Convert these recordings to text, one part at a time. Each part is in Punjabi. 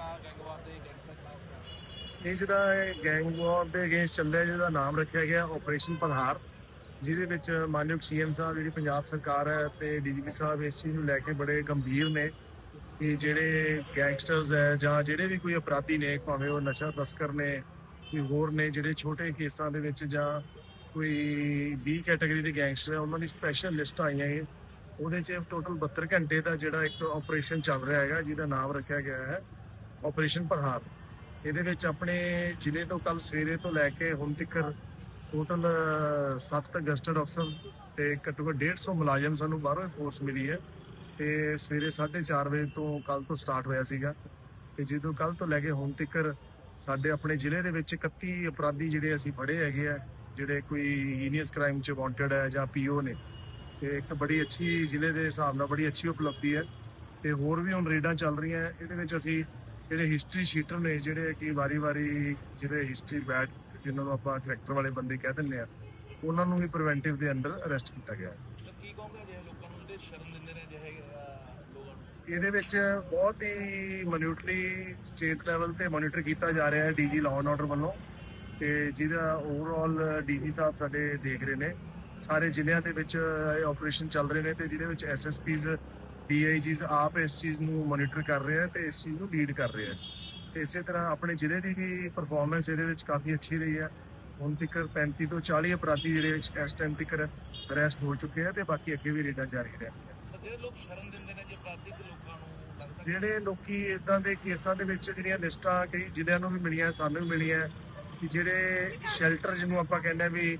ਕਾ ਗੈਂਗਵਾਰ ਦੇ ਗੈਂਗਸਟਰ ਖਿਲਾਫ ਇਹ ਜਿਹੜਾ ਇਹ ਦੇ ਅਗੇਂਸਟ ਚੱਲਿਆ ਜਿਹਦਾ ਨਾਮ ਰੱਖਿਆ ਗਿਆ ਆਪਰੇਸ਼ਨ ਪਨਹਾਰ ਜਿਹਦੇ ਵਿੱਚ ਮਾਨਯੋਗ ਸੀਐਮ ਸਾਹਿਬ, ਜਿਹੜੀ ਪੰਜਾਬ ਸਰਕਾਰ ਹੈ ਤੇ ਡੀਜੀਪੀ ਸਾਹਿਬ ਇਸ ਚੀਜ਼ ਨੂੰ ਲੈ ਕੇ ਬੜੇ ਗੰਭੀਰ ਨੇ ਕਿ ਜਿਹੜੇ ਗੈਂਗਸਟਰਸ ਹੈ ਜਾਂ ਜਿਹੜੇ ਵੀ ਕੋਈ ਅਪਰਾਧੀ ਨੇ, ਭਾਵੇਂ ਉਹ ਨਸ਼ਾ ਤਸਕਰ ਨੇ, ਕੋਈ ਹੋਰ ਨੇ, ਜਿਹੜੇ ਛੋਟੇ ਕੇਸਾਂ ਦੇ ਵਿੱਚ ਜਾਂ ਕੋਈ 20 ਕੈਟਾਗਰੀ ਦੇ ਗੈਂਗਸਟਰ ਹੈ, ਉਹਨਾਂ ਦੀ ਸਪੈਸ਼ਲ ਲਿਸਟ ਆਈਆਂ ਹੈ ਉਹਦੇ 'ਚ ਟੋਟਲ 72 ਘੰਟੇ ਦਾ ਜਿਹੜਾ ਇੱਕ ਆਪਰੇਸ਼ਨ ਚੱਲ ਰਿਹਾ ਹੈਗਾ, ਜਿਹਦਾ ਨਾਮ ਰੱਖਿਆ ਗਿਆ ਹੈ। ਆਪਰੇਸ਼ਨ ਪ੍ਰਹਾਰ ਇਹਦੇ ਵਿੱਚ ਆਪਣੇ ਜ਼ਿਲ੍ਹੇ ਤੋਂ ਕੱਲ ਸਵੇਰੇ ਤੋਂ ਲੈ ਕੇ ਹੁਣ ਤੱਕ ਟੋਟਲ 7 ਗਸਟਡ ਅਫਸਰ ਤੇ ਘੱਟੋ ਘੱਟ 150 ਮੁਲਾਜ਼ਮ ਸਾਨੂੰ ਬਾਹਰੋਂ ਫੋਰਸ ਮਿਲੀ ਹੈ। ਤੇ ਸਵੇਰੇ 4:30 ਵਜੇ ਤੋਂ ਕੱਲ ਤੋਂ ਸਟਾਰਟ ਹੋਇਆ ਸੀਗਾ। ਤੇ ਜਦੋਂ ਕੱਲ ਤੋਂ ਲੈ ਕੇ ਹੁਣ ਤੱਕ ਸਾਡੇ ਆਪਣੇ ਜ਼ਿਲ੍ਹੇ ਦੇ ਵਿੱਚ 31 ਅਪਰਾਧੀ ਜਿਹੜੇ ਅਸੀਂ ਫੜੇ ਹੈਗੇ ਆ, ਜਿਹੜੇ ਕੋਈ ਹੀਨੀਅਸ ਕ੍ਰਾਈਮ 'ਚ ਵਾਂਟਡ ਹੈ ਜਾਂ ਪੀਓ ਨੇ, ਤੇ ਇੱਕ ਬੜੀ ਅੱਛੀ ਜ਼ਿਲ੍ਹੇ ਦੇ ਹਿਸਾਬ ਨਾਲ ਬੜੀ ਅੱਛੀ ਉਪਲਬਧੀ ਹੈ। ਤੇ ਹੋਰ ਵੀ ਹੁਣ ਰੇਡਾਂ ਚੱਲ ਰਹੀਆਂ, ਇਹਦੇ ਵਿੱਚ ਅਸੀਂ ਜਿਹੜੇ ਹਿਸਟਰੀ ਸ਼ੀਟਰ ਨੇ ਜਿਹੜੇ ਕਿ ਵਾਰੀ-ਵਾਰੀ ਜਿਹੜੇ ਹਿਸਟਰੀ ਬੈਡ ਜਿਨ੍ਹਾਂ ਨੂੰ ਆਪਾਂ ਕਰੈਕਟਰ ਵਾਲੇ ਬੰਦੇ ਕਹਿ ਦਿੰਦੇ ਆ ਉਹਨਾਂ ਨੂੰ ਵੀ ਪ੍ਰੀਵੈਂਟਿਵ ਦੇ ਅੰਡਰ ਅਰੈਸਟ ਕੀਤਾ ਗਿਆ। ਕੀ ਕਹੋਗੇ ਜਿਹੇ ਲੋਕਾਂ ਨੂੰ ਜਿਹੜੇ ਸ਼ਰਨ ਦਿੰਦੇ ਨੇ ਜਿਹੇ ਅਹ, ਲੋਕਾਂ ਨੂੰ? ਇਹਦੇ ਵਿੱਚ ਬਹੁਤ ਹੀ ਮਿਨਿਊਟਲੀ ਸਟੇਟ ਲੈਵਲ ਤੇ ਮੋਨੀਟਰ ਕੀਤਾ ਜਾ ਰਿਹਾ ਹੈ ਡੀਜੀ ਲਾਅ ਐਂਡ ਆਰਡਰ ਵੱਲੋਂ ਤੇ ਜਿਹਦਾ ਓਵਰਆਲ ਡੀਜੀ ਸਾਹਿਬ ਸਾਡੇ ਦੇਖ ਰਹੇ ਨੇ। ਸਾਰੇ ਜ਼ਿਲ੍ਹਿਆਂ ਦੇ ਵਿੱਚ ਇਹ ਆਪਰੇਸ਼ਨ ਚੱਲ ਰਹੇ ਨੇ ਤੇ ਜਿਹਦੇ ਵਿੱਚ ਐਸਐਸਪੀਜ਼ ਡੀਆਈਜੀਜ਼ ਆਪ ਇਸ ਚੀਜ਼ ਨੂੰ ਮੋਨੀਟਰ ਕਰ ਰਹੇ ਆ ਤੇ ਇਸ ਚੀਜ਼ ਨੂੰ ਲੀਡ ਕਰ ਰਹੇ ਆ ਤੇ ਇਸੇ ਤਰ੍ਹਾਂ ਆਪਣੇ ਜ਼ਿਲ੍ਹੇ ਦੀ ਵੀ ਪਰਫਾਰਮੈਂਸ ਇਹਦੇ ਵਿੱਚ ਕਾਫੀ ਅੱਛੀ ਰਹੀ ਹੈ। ਹੁਣ ਤੱਕ 35 ਤੋਂ 40 ਅਪਰਾਧੀ ਜਿਹੜੇ ਇਸ ਇਸ ਟਾਈਮ ਤੱਕ ਅਰੈਸਟ ਹੋ ਚੁੱਕੇ ਆ ਤੇ ਬਾਕੀ ਅੱਗੇ ਵੀ ਰੇਡਾਂ ਜਾਰੀ ਰਹਿਣਗੀਆਂ ਜਿਹੜੇ ਲੋਕ ਸ਼ਰਨ ਦਿੰਦੇ ਨੇ ਜੇ ਅਪਰਾਧਿਕ ਲੋਕਾਂ ਨੂੰ ਲੱਗਦਾ ਕਿ ਜਿਹੜੇ ਲੋਕੀ ਇਦਾਂ ਦੇ ਕੇਸਾਂ ਦੇ ਵਿੱਚ ਜਿਹੜੀਆਂ ਲਿਸਟਾਂ ਕਈ ਜ਼ਿਲ੍ਹਿਆਂ ਨੂੰ ਵੀ ਮਿਲੀਆਂ ਸਾਨੂੰ ਵੀ ਮਿਲੀਆਂ ਕਿ ਜਿਹੜੇ ਸ਼ੈਲਟਰ ਜਿਹਨੂੰ ਆਪਾਂ ਕਹਿੰਦੇ ਆ ਵੀ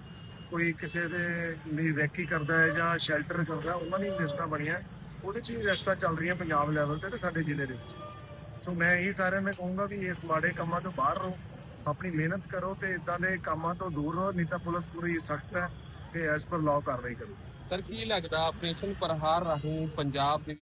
ਕੋਈ ਕਿਸੇ ਦੇ ਲਈ ਰੈਕੀ ਕਰਦਾ ਹੈ ਜਾਂ ਸ਼ੈਲਟਰ ਕਰਦਾ, ਉਹਨਾਂ ਦੀ ਲਿਸਟਾਂ ਬਣੀਆਂ। ਉਹਦੇ 'ਚ ਵੀ ਲਿਸਟਾਂ ਚੱਲ ਰਹੀਆਂ ਪੰਜਾਬ ਲੈਵਲ ਤੇ ਤੇ ਸਾਡੇ ਜ਼ਿਲ੍ਹੇ ਦੇ ਵਿੱਚ। ਸੋ ਮੈਂ ਇਹ ਸਾਰਿਆਂ ਨੂੰ ਕਹੂੰਗਾ ਕਿ ਇਸ ਮਾੜੇ ਕੰਮਾਂ ਤੋਂ ਬਾਹਰ ਰਹੋ, ਆਪਣੀ ਮਿਹਨਤ ਕਰੋ ਤੇ ਇਦਾਂ ਦੇ ਕੰਮਾਂ ਤੋਂ ਦੂਰ ਰਹੋ, ਨਹੀਂ ਤਾਂ ਪੁਲਿਸ ਪੂਰੀ ਸਖਤ ਹੈ ਤੇ ਐਸ ਪਰ ਲਾਅ ਕਾਰਵਾਈ ਕਰੋ। ਸਰ, ਕੀ ਲੱਗਦਾ ਆਪਰੇਸ਼ਨ ਪ੍ਰਹਾਰ ਰਾਹੀਂ ਪੰਜਾਬ ਦੇ